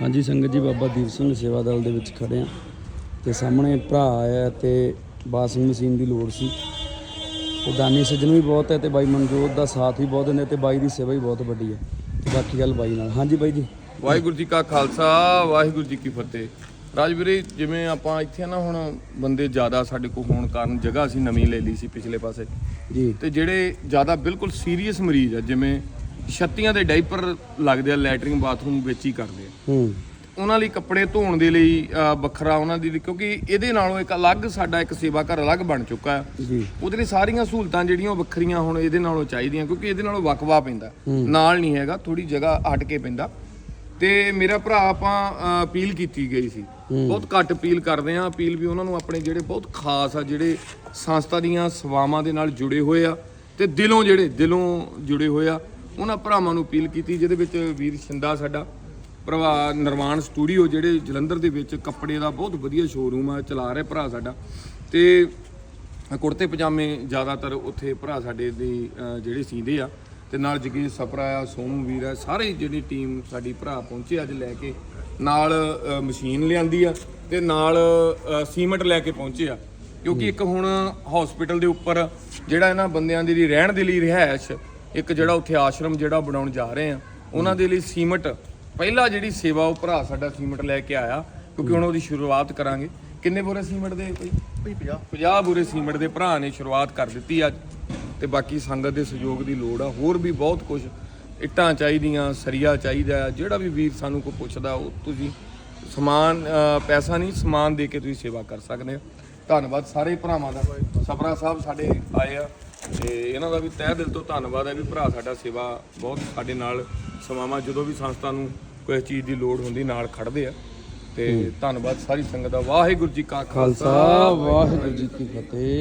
ਹਾਂਜੀ ਸੰਗਤ ਜੀ ਬਾਬਾ ਦੀਪ ਸਿੰਘ ਸੇਵਾ ਦਲ ਦੇ ਵਿੱਚ ਖੜੇ ਆ ਤੇ ਸਾਹਮਣੇ ਭਰਾ ਆਇਆ ਤੇ ਬਾਸਿੰਗ ਮਸ਼ੀਨ ਦੀ ਲੋੜ ਸੀ। ਤੇ ਦਾਨੀ ਸੱਜਣ ਵੀ ਬਹੁਤ ਹੈ ਤੇ ਬਾਈ ਮਨਜੋਤ ਦਾ ਸਾਥ ਵੀ ਬਹੁਤ ਦਿੰਦੇ ਤੇ ਬਾਈ ਦੀ ਸੇਵਾ ਵੀ ਬਹੁਤ ਵੱਡੀ ਹੈ। ਬਾਕੀ ਗੱਲ ਬਾਈ ਨਾਲ। ਹਾਂਜੀ ਬਾਈ ਜੀ। ਵਾਹਿਗੁਰੂ ਜੀ ਕਾ ਖਾਲਸਾ ਵਾਹਿਗੁਰੂ ਜੀ ਕੀ ਫਤਿਹ। ਰਾਜਵੀਰੇ ਜਿਵੇਂ ਆਪਾਂ ਇੱਥੇ ਨਾ ਹੁਣ ਬੰਦੇ ਜ਼ਿਆਦਾ ਸਾਡੇ ਕੋਲ ਹੋਣ ਕਾਰਨ ਜਗ੍ਹਾ ਅਸੀਂ ਨਵੀਂ ਲੈ ਲਈ ਸੀ ਪਿਛਲੇ ਪਾਸੇ। ਜੀ। ਤੇ ਜਿਹੜੇ ਜ਼ਿਆਦਾ ਬਿਲਕੁਲ ਸੀਰੀਅਸ ਮਰੀਜ਼ ਆ ਜਿਵੇਂ ਛੱਤੀਆਂ ਦੇ ਡਾਈਪਰ ਲੱਗਦੇ ਆ ਲੈਟਰਿੰਗ ਬਾਥਰੂਮ ਵਿੱਚ ਹੀ ਕਰਦੇ ਆ। ਹੂੰ। ਉਹਨਾਂ ਲਈ ਕੱਪੜੇ ਧੋਣ ਦੇ ਲਈ ਅ, ਵੱਖਰਾ ਉਹਨਾਂ ਦੀ ਕਿਉਂਕਿ ਇਹਦੇ ਨਾਲੋਂ ਇੱਕ ਅਲੱਗ ਸਾਡਾ ਇੱਕ ਸੇਵਾ ਘਰ ਅਲੱਗ ਬਣ ਚੁੱਕਾ ਹੈ। ਜੀ। ਉਹਦੇ ਲਈ ਸਾਰੀਆਂ ਸਹੂਲਤਾਂ ਜਿਹੜੀਆਂ ਉਹ ਵੱਖਰੀਆਂ ਹੁਣ ਇਹਦੇ ਨਾਲੋਂ ਚਾਹੀਦੀਆਂ ਕਿਉਂਕਿ ਇਹਦੇ ਨਾਲੋਂ ਵਕਵਾ ਪੈਂਦਾ। ਨਾਲ ਨਹੀਂ ਹੈਗਾ ਥੋੜੀ ਜਗ੍ਹਾ ਹਟ ਕੇ ਪੈਂਦਾ। ਤੇ ਮੇਰਾ ਭਰਾ ਆਪਾਂ ਅਪੀਲ ਕੀਤੀ ਗਈ ਸੀ। ਬਹੁਤ ਘੱਟ ਅਪੀਲ ਕਰਦੇ ਆ ਅਪੀਲ ਵੀ ਉਹਨਾਂ ਨੂੰ ਆਪਣੇ ਜਿਹੜੇ ਬਹੁਤ ਖਾਸ ਆ ਜਿਹੜੇ ਸੰਸਥਾ ਦੀਆਂ ਸੇਵਾਵਾਂ ਦੇ ਨਾਲ ਜੁੜੇ ਹੋਏ ਆ ਤੇ ਦਿਲੋਂ ਜਿਹੜੇ ਦਿਲੋਂ ਜੁੜੇ ਹੋਏ ਆ ਉਹਨਾਂ ਭਰਾਵਾਂ ਨੂੰ ਅਪੀਲ ਕੀਤੀ, ਜਿਹਦੇ ਵਿੱਚ ਵੀਰ ਸ਼ਿੰਦਾ ਸਾਡਾ, ਭਰਾ ਨਿਰਮਾਣ ਸਟੂਡੀਓ ਜਿਹੜੇ ਜਲੰਧਰ ਦੇ ਵਿੱਚ ਕੱਪੜੇ ਦਾ ਬਹੁਤ ਵਧੀਆ ਸ਼ੋਰੂਮ ਆ, ਚਲਾ ਰਿਹਾ ਭਰਾ ਸਾਡਾ। ਤੇ ਕੁੜਤੇ ਪਜਾਮੇ ਜ਼ਿਆਦਾਤਰ ਉੱਥੇ ਭਰਾ ਸਾਡੇ ਦੀ ਜਿਹੜੇ ਸੀਂਦੇ ਆ। ਤੇ ਨਾਲ ਜਗੀਰ ਸਪਰਾ ਆ, ਸੋਨੂ ਵੀਰ ਆ, ਸਾਰੇ ਜਿਹੜੀ ਟੀਮ ਸਾਡੀ ਭਰਾ ਪਹੁੰਚੇ ਅੱਜ ਲੈ ਕੇ। ਨਾਲ ਮਸ਼ੀਨ ਲਿਆਂਦੀ ਆ ਤੇ ਨਾਲ ਸੀਮੈਂਟ ਲੈ ਕੇ ਪਹੁੰਚੇ ਆ। ਕਿਉਂਕਿ ਇੱਕ ਹੁਣ ਹਸਪੀਟਲ ਦੇ ਉੱਪਰ ਜਿਹੜਾ ਇਹਨਾਂ ਬੰਦਿਆਂ ਦੀ ਰਹਿਣ ਦੇ ਲਈ ਰਿਹਾਇਸ਼ ਇੱਕ ਜਿਹੜਾ ਉੱਥੇ ਆਸ਼ਰਮ ਜਿਹੜਾ ਬਣਾਉਣ ਜਾ ਰਹੇ ਆ ਉਹਨਾਂ ਦੇ ਲਈ ਸੀਮੈਂਟ ਪਹਿਲਾ ਜਿਹੜੀ ਸੇਵਾ ਉਹ ਭਰਾ ਸਾਡਾ ਸੀਮੈਂਟ ਲੈ ਕੇ ਆਇਆ ਕਿਉਂਕਿ ਹੁਣ ਉਹਦੀ ਸ਼ੁਰੂਆਤ ਕਰਾਂਗੇ। ਕਿੰਨੇ ਬੋਰੇ ਸੀਮੈਂਟ ਦੇ ਕੋਈ? 50 50 ਬੋਰੇ ਸੀਮੈਂਟ ਦੇ ਭਰਾ ਨੇ ਸ਼ੁਰੂਆਤ ਕਰ ਦਿੱਤੀ ਅੱਜ। ਤੇ ਬਾਕੀ ਸੰਗਤ ਦੇ ਸਹਿਯੋਗ ਦੀ ਲੋੜ ਆ ਹੋਰ ਵੀ ਬਹੁਤ ਕੁਝ ਇੱਟਾਂ ਚਾਹੀਦੀਆਂ ਸਰੀਆ ਚਾਹੀਦਾ ਜਿਹੜਾ ਵੀ ਵੀਰ ਸਾਨੂੰ ਕੋਈ ਪੁੱਛਦਾ ਉਹ ਤੁਸੀਂ ਸਮਾਨ ਪੈਸਾ ਨਹੀਂ ਸਮਾਨ ਦੇ ਕੇ ਤੁਸੀਂ ਸੇਵਾ ਕਰ ਸਕਦੇ ਹੋ ਧੰਨਵਾਦ ਸਾਰੇ ਭਰਾਵਾਂ ਦਾ। ਸਪਰਾ ਸਾਹਿਬ ਸਾਡੇ ਆਏ ਆ। ਤੇ ਇਹਨਾਂ ਦਾ ਵੀ ਤਹਿ ਦਿਲ ਤੋਂ ਧੰਨਵਾਦ ਹੈ ਵੀ ਭਰਾ ਸਾਡਾ ਸੇਵਾ ਬਹੁਤ ਸਾਡੇ ਨਾਲ ਸਮਾਵਾਂ ਜਦੋਂ ਵੀ ਸੰਸਥਾ ਨੂੰ ਕੋਈ ਚੀਜ਼ ਦੀ ਲੋੜ ਹੁੰਦੀ ਨਾਲ ਖੜਦੇ ਆ। ਤੇ ਧੰਨਵਾਦ ਸਾਰੀ ਸੰਗਤ ਦਾ। ਵਾਹਿਗੁਰੂ ਜੀ ਕਾ ਖਾਲਸਾ ਵਾਹਿਗੁਰੂ ਜੀ ਕੀ ਫਤਿਹ।